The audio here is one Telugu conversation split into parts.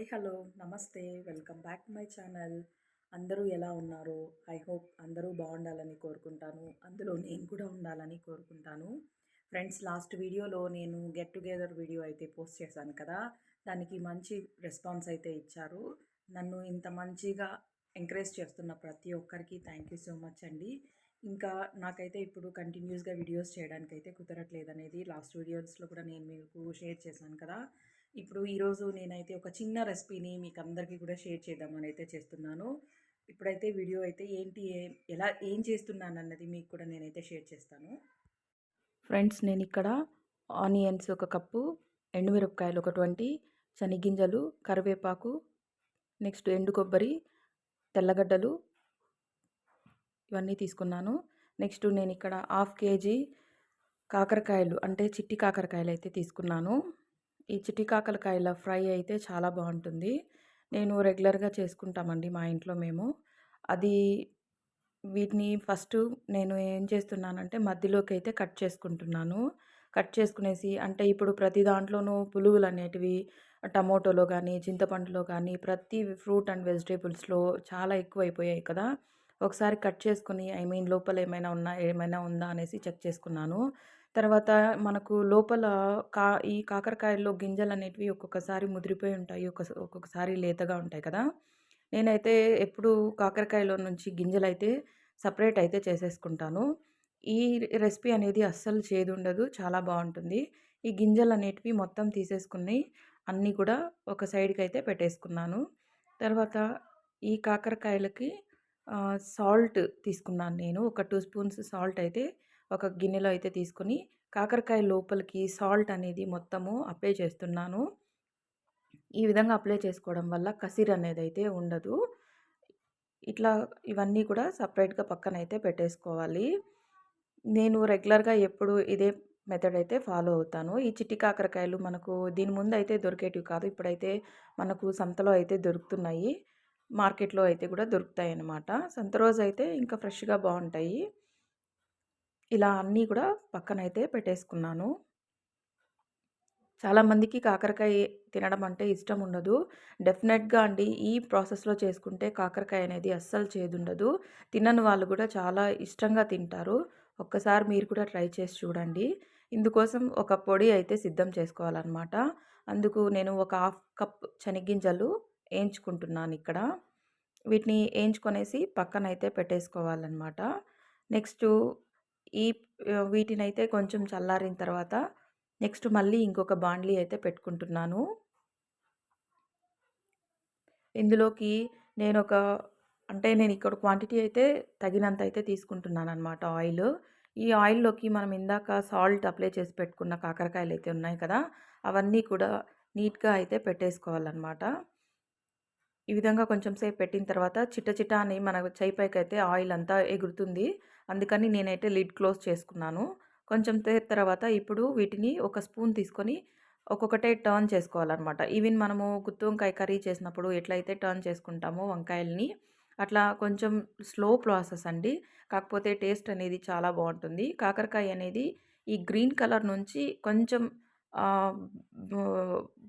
హాయ్ హలో నమస్తే welcome back to my channel. అందరూ ఎలా ఉన్నారు? ఐ హోప్ అందరూ బాగుండాలని కోరుకుంటాను. అందులో నేను కూడా ఉండాలని కోరుకుంటాను. ఫ్రెండ్స్ లాస్ట్ వీడియోలో నేను గెట్ టుగెదర్ వీడియో అయితే పోస్ట్ చేశాను కదా? దానికి మంచి రెస్పాన్స్ అయితే ఇచ్చారు. నన్ను ఇంత మంచిగా ఎంకరేజ్ చేస్తున్న ప్రతి ఒక్కరికి థ్యాంక్ యూ సో మచ్ అండి. ఇంకా నాకైతే ఇప్పుడు కంటిన్యూస్గా వీడియోస్ చేయడానికి అయితే కుదరట్లేదు అనేది లాస్ట్ వీడియోస్లో కూడా నేను మీకు షేర్ చేశాను కదా? ఇప్పుడు ఈరోజు నేనైతే ఒక చిన్న రెసిపీని మీకు అందరికీ కూడా షేర్ చేద్దామని అయితే చేస్తున్నాను. ఇప్పుడైతే వీడియో అయితే ఏంటి ఎలా ఏం చేస్తున్నాను అన్నది మీకు కూడా నేనైతే షేర్ చేస్తాను. ఫ్రెండ్స్ నేను ఇక్కడ ఆనియన్స్ ఒక కప్పు ఎండుమిరపకాయలు ఒక ట్వంటీ శనిగింజలు కరివేపాకు నెక్స్ట్ ఎండు కొబ్బరి తెల్లగడ్డలు ఇవన్నీ తీసుకున్నాను. నెక్స్ట్ నేను ఇక్కడ హాఫ్ కేజీ కాకరకాయలు అంటే చిట్టి కాకరకాయలు అయితే తీసుకున్నాను. ఈ చిటికాకలకాయల ఫ్రై అయితే చాలా బాగుంటుంది. నేను రెగ్యులర్గా చేసుకుంటామండి మా ఇంట్లో మేము. అది వీటిని ఫస్ట్ నేను ఏం చేస్తున్నానంటే మధ్యలోకి అయితే కట్ చేసుకుంటున్నాను. కట్ చేసుకునేసి అంటే ఇప్పుడు ప్రతి దాంట్లోనూ పులుగులు అనేటివి టమోటోలో కానీ చింతపండులో కానీ ప్రతి ఫ్రూట్ అండ్ వెజిటేబుల్స్లో చాలా ఎక్కువైపోయాయి కదా. ఒకసారి కట్ చేసుకుని ఐ మీన్ లోపల ఏమైనా ఉన్నా ఏమైనా ఉందా అనేసి చెక్ చేసుకున్నాను. తర్వాత మనకు లోపల కా ఈ కాకరకాయల్లో గింజలు అనేటివి ఒక్కొక్కసారి ముదిరిపోయి ఉంటాయి. ఒక్కొక్క ఒక్కొక్కసారి లేతగా ఉంటాయి కదా. నేనైతే ఎప్పుడు కాకరకాయలో నుంచి గింజలు అయితే సపరేట్ అయితే చేసేసుకుంటాను. ఈ రెసిపీ అనేది అస్సలు చేదు ఉండదు చాలా బాగుంటుంది. ఈ గింజలు అనేటివి మొత్తం తీసేసుకుని అన్నీ కూడా ఒక సైడ్కి అయితే పెట్టేసుకున్నాను. తర్వాత ఈ కాకరకాయలకి సాల్ట్ తీసుకున్నాను నేను. ఒక టూ స్పూన్స్ సాల్ట్ అయితే ఒక గిన్నెలో అయితే తీసుకుని కాకరకాయ లోపలికి సాల్ట్ అనేది మొత్తము అప్లై చేస్తున్నాను. ఈ విధంగా అప్లై చేసుకోవడం వల్ల కసిర్ అనేది అయితే ఉండదు. ఇట్లా ఇవన్నీ కూడా సపరేట్గా పక్కన అయితే పెట్టేసుకోవాలి. నేను రెగ్యులర్గా ఎప్పుడు ఇదే మెథడ్ అయితే ఫాలో అవుతాను. ఈ చిట్టి కాకరకాయలు మనకు దీని ముందు అయితే దొరికేటివి కాదు. ఇప్పుడైతే మనకు సంతలో అయితే దొరుకుతున్నాయి. మార్కెట్లో అయితే కూడా దొరుకుతాయి అన్నమాట సంత రోజు అయితే ఇంకా ఫ్రెష్గా బాగుంటాయి. ఇలా అన్నీ కూడా పక్కనైతే పెట్టేసుకున్నాను. చాలామందికి కాకరకాయ తినడం అంటే ఇష్టం ఉండదు. డెఫినెట్గా అండి ఈ ప్రాసెస్లో చేసుకుంటే కాకరకాయ అనేది అస్సలు చేదుండదు. తినని వాళ్ళు కూడా చాలా ఇష్టంగా తింటారు. ఒక్కసారి మీరు కూడా ట్రై చేసి చూడండి. ఇందుకోసం ఒక పొడి అయితే సిద్ధం చేసుకోవాలన్నమాట. అందుకు నేను ఒక హాఫ్ కప్ శనగింజలు వేయించుకుంటున్నాను ఇక్కడ. వీటిని వేయించుకొనేసి పక్కనైతే పెట్టేసుకోవాలన్నమాట. నెక్స్ట్ ఈ వీటినైతే కొంచెం చల్లారిన తర్వాత నెక్స్ట్ మళ్ళీ ఇంకొక బాండ్లీ అయితే పెట్టుకుంటున్నాను. ఇందులోకి నేను ఒక అంటే నేను ఇక్కడ క్వాంటిటీ అయితే తగినంత అయితే తీసుకుంటున్నాను అనమాట ఆయిల్. ఈ ఆయిల్లోకి మనం ఇందాక సాల్ట్ అప్లై చేసి పెట్టుకున్న కాకరకాయలు అయితే ఉన్నాయి కదా అవన్నీ కూడా నీట్గా అయితే పెట్టేసుకోవాలన్నమాట. ఈ విధంగా కొంచెం సేపు పెట్టిన తర్వాత చిట్ట చిట్ట అని మన చేయిపైకి అయితే ఆయిల్ అంతా ఎగురుతుంది. అందుకని నేనైతే లిడ్ క్లోజ్ చేసుకున్నాను. కొంచెం తర్వాత ఇప్పుడు వీటిని ఒక స్పూన్ తీసుకొని ఒక్కొక్కటే టర్న్ చేసుకోవాలన్నమాట. ఈవెన్ మనము గుత్తి వంకాయ కర్రీ చేసినప్పుడు ఎట్లయితే టర్న్ చేసుకుంటామో వంకాయల్ని అట్లా కొంచెం స్లో ప్రాసెస్ అండి. కాకపోతే టేస్ట్ అనేది చాలా బాగుంటుంది. కాకరకాయ అనేది ఈ గ్రీన్ కలర్ నుంచి కొంచెం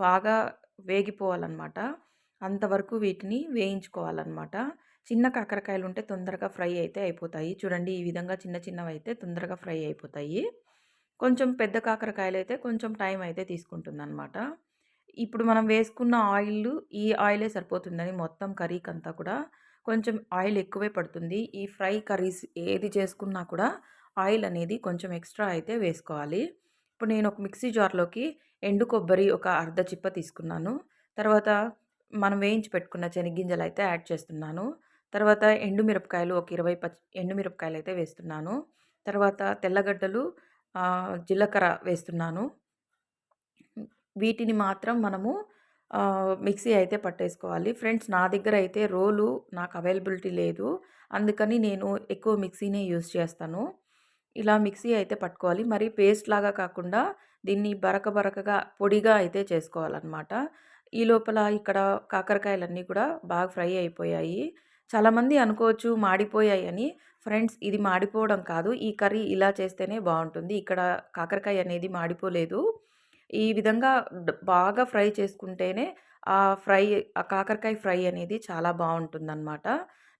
బాగా వేగిపోవాలన్నమాట. అంతవరకు వీటిని వేయించుకోవాలన్నమాట. చిన్న కాకరకాయలు ఉంటే తొందరగా ఫ్రై అయితే అయిపోతాయి. చూడండి ఈ విధంగా చిన్న చిన్నవి అయితే తొందరగా ఫ్రై అయిపోతాయి. కొంచెం పెద్ద కాకరకాయలు అయితే కొంచెం టైం అయితే తీసుకుంటుంది అనమాట ఇప్పుడు మనం వేసుకున్న ఆయిల్ ఈ ఆయిలే సరిపోతుందని మొత్తం కర్రీకి అంతా కూడా కొంచెం ఆయిల్ ఎక్కువే పడుతుంది. ఈ ఫ్రై కర్రీస్ ఏది చేసుకున్నా కూడా ఆయిల్ అనేది కొంచెం ఎక్స్ట్రా అయితే వేసుకోవాలి. ఇప్పుడు నేను ఒక మిక్సీ జార్లోకి ఎండు కొబ్బరి ఒక అర్ధ చిప్ప తీసుకున్నాను. తర్వాత మనం వేయించి పెట్టుకున్న శనగింజలు అయితే యాడ్ చేస్తున్నాను. తర్వాత ఎండుమిరపకాయలు ఒక ఇరవై పచ్చి ఎండుమిరపకాయలు అయితే వేస్తున్నాను. తర్వాత తెల్లగడ్డలు జీలకర్ర వేస్తున్నాను. వీటిని మాత్రం మనము మిక్సీ అయితే పట్టేసుకోవాలి. ఫ్రెండ్స్ నా దగ్గర అయితే రోలు నాకు అవైలబిలిటీ లేదు. అందుకని నేను ఎక్కువ మిక్సీనే యూస్ చేస్తాను. ఇలా మిక్సీ అయితే పట్టుకోవాలి. మరి పేస్ట్ లాగా కాకుండా దీన్ని బరక బరకగా పొడిగా అయితే చేసుకోవాలన్నమాట. ఈ లోపల ఇక్కడ కాకరకాయలన్నీ కూడా బాగా ఫ్రై అయిపోయాయి. చాలామంది అనుకోవచ్చు మాడిపోయాయి అని ఫ్రెండ్స్ ఇది మాడిపోవడం కాదు ఈ కర్రీ ఇలా చేస్తేనే బాగుంటుంది ఇక్కడ కాకరకాయ అనేది మాడిపోలేదు ఈ విధంగా బాగా ఫ్రై చేసుకుంటేనే ఆ ఫ్రై ఆ కాకరకాయ ఫ్రై అనేది చాలా బాగుంటుందన్నమాట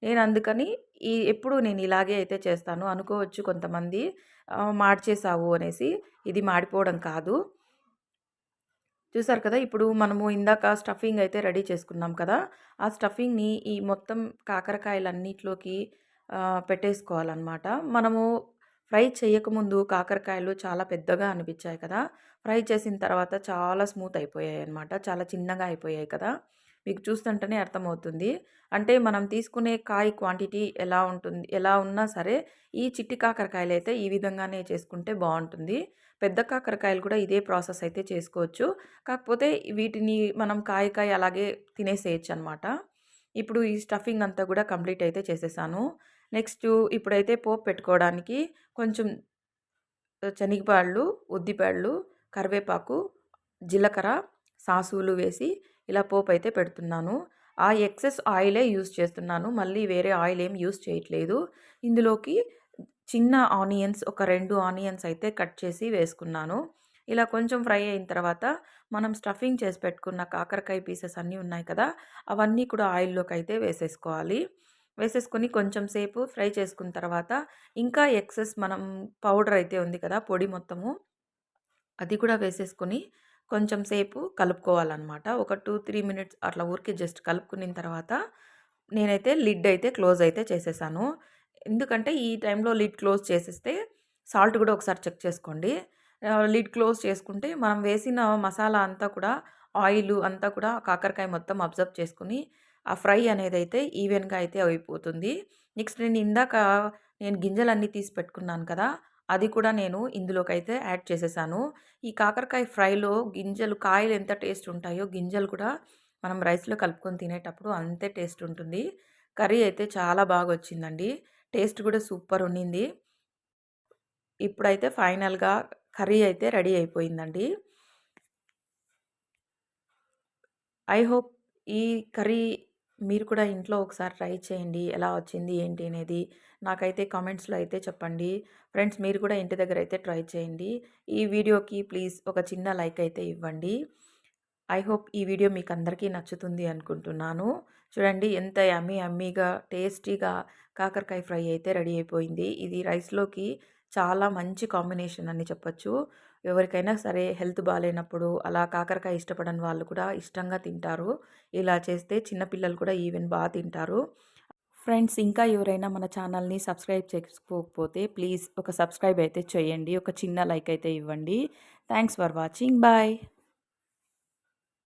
నేను అందుకని ఈ ఎప్పుడు నేను ఇలాగే అయితే చేస్తాను. అనుకోవచ్చు కొంతమంది ఆహ్, మాడ్చేసావు అనేసి. ఇది మాడిపోవడం కాదు. చూసారు కదా! ఇప్పుడు మనము ఇందాక స్టఫింగ్ అయితే రెడీ చేసుకున్నాం కదా! ఆ స్టఫింగ్‌ని ఈ మొత్తం కాకరకాయలన్నిట్లోకి పెట్టేసుకోవాలన్నమాట పెట్టేసుకోవాలనమాట. మనము ఫ్రై చేయకముందు కాకరకాయలు చాలా పెద్దగా అనిపించాయి కదా! ఫ్రై చేసిన తర్వాత చాలా స్మూత్ అయిపోయాయి అనమాట చాలా చిన్నగా అయిపోయాయి కదా! మీకు చూస్తుంటేనే అర్థమవుతుంది. అంటే మనం తీసుకునే కాయ క్వాంటిటీ ఎలా ఉంటుంది ఎలా ఉన్నా సరే, ఈ చిట్టి కాకరకాయలు అయితే ఈ విధంగానే చేసుకుంటే బాగుంటుంది పెద్ద కాకరకాయలు కూడా ఇదే ప్రాసెస్ అయితే చేసుకోవచ్చు. కాకపోతే వీటిని మనం కాయ కాయ అలాగే తినేసేయొచ్చనమాట. ఇప్పుడు ఈ స్టఫింగ్ అంతా కూడా కంప్లీట్ అయితే చేసేసాను. నెక్స్ట్ ఇప్పుడైతే పోపు పెట్టుకోవడానికి కొంచెం శనగపాళ్ళు ఉద్దిపళ్ళు, కరివేపాకు, జీలకర్ర, సాసులు వేసి ఇలా పోపు అయితే పెడుతున్నాను. ఆ ఎక్సెస్ ఆయిలే యూజ్ చేస్తున్నాను. మళ్ళీ వేరే ఆయిల్ ఏం యూజ్ చేయట్లేదు. ఇందులోకి చిన్న ఆనియన్స్ ఒక రెండు ఆనియన్స్ అయితే కట్ చేసి వేసుకున్నాను. ఇలా కొంచెం ఫ్రై అయిన తర్వాత మనం స్టఫింగ్ చేసి పెట్టుకున్న కాకరకాయ పీసెస్ అన్నీ ఉన్నాయి కదా! అవన్నీ కూడా ఆయిల్లోకి అయితే వేసేసుకోవాలి. వేసేసుకొని కొంచెం సేపు ఫ్రై చేసుకున్న తర్వాత ఇంకా ఎక్సెస్ మనం పౌడర్ అయితే ఉంది కదా! పొడి మొత్తము అది కూడా వేసేసుకొని కొంచెం సేపు కలుపుకోవాలన్నమాట ఒక 2, 3 మినిట్స్ అట్లా ఊరికి జస్ట్ కలుపుకున్న తర్వాత నేనైతే లిడ్ అయితే క్లోజ్ అయితే చేసేసాను. ఎందుకంటే ఈ టైంలో లిడ్ క్లోజ్ చేసేస్తే సాల్ట్ కూడా ఒకసారి చెక్ చేసుకోండి. లిడ్ క్లోజ్ చేసుకుంటే మనం వేసిన మసాలా అంతా కూడా ఆయిలు అంతా కూడా కాకరకాయ మొత్తం అబ్జర్వ్ చేసుకుని ఆ ఫ్రై అనేది అయితే ఈవెన్‌గా అయితే అయిపోతుంది. నెక్స్ట్ నేను ఇందాక నేను గింజలన్నీ తీసి పెట్టుకున్నాను కదా! అది కూడా నేను ఇందులోకైతే యాడ్ చేసేసాను. ఈ కాకరకాయ ఫ్రైలో గింజలు కాయలు ఎంత టేస్ట్ ఉంటాయో గింజలు కూడా మనం రైస్‌లో కలుపుకొని తినేటప్పుడు అంతే టేస్ట్ ఉంటుంది. కర్రీ అయితే చాలా బాగా వచ్చిందండి టేస్ట్ కూడా సూపర్ ఉండింది. ఇప్పుడైతే ఫైనల్‌గా కర్రీ అయితే రెడీ అయిపోయిందండి. ఐ హోప్ ఈ కర్రీ మీరు కూడా ఇంట్లో ఒకసారి ట్రై చేయండి. ఎలా వచ్చింది ఏంటి అనేది నాకైతే కామెంట్స్‌లో అయితే చెప్పండి. ఫ్రెండ్స్ మీరు కూడా ఇంటి దగ్గర అయితే ట్రై చేయండి. ఈ వీడియోకి ప్లీజ్ ఒక చిన్న లైక్ అయితే ఇవ్వండి. ఐ హోప్ ఈ వీడియో మీకు అందరికీ నచ్చుతుంది అనుకుంటున్నాను. చూడండి ఎంత యమ్మీ యమ్మీగా టేస్టీగా కాకరకాయ ఫ్రై అయితే రెడీ అయిపోయింది. ఇది రైస్‌లోకి చాలా మంచి కాంబినేషన్ అని చెప్పొచ్చు. ఎవరికైనా సరే హెల్త్ బాగాలేనప్పుడు అలా కాకరకాయ ఇష్టపడని వాళ్ళు కూడా ఇష్టంగా తింటారు. ఇలా చేస్తే చిన్నపిల్లలు కూడా ఈవెన్ బాగా తింటారు. ఫ్రెండ్స్ ఇంకా ఎవరైనా మన ఛానల్‌ని సబ్స్క్రైబ్ చేసుకోకపోతే ప్లీజ్ ఒక సబ్స్క్రైబ్ అయితే చేయండి. ఒక చిన్న లైక్ అయితే ఇవ్వండి. Thanks for watching. బాయ్.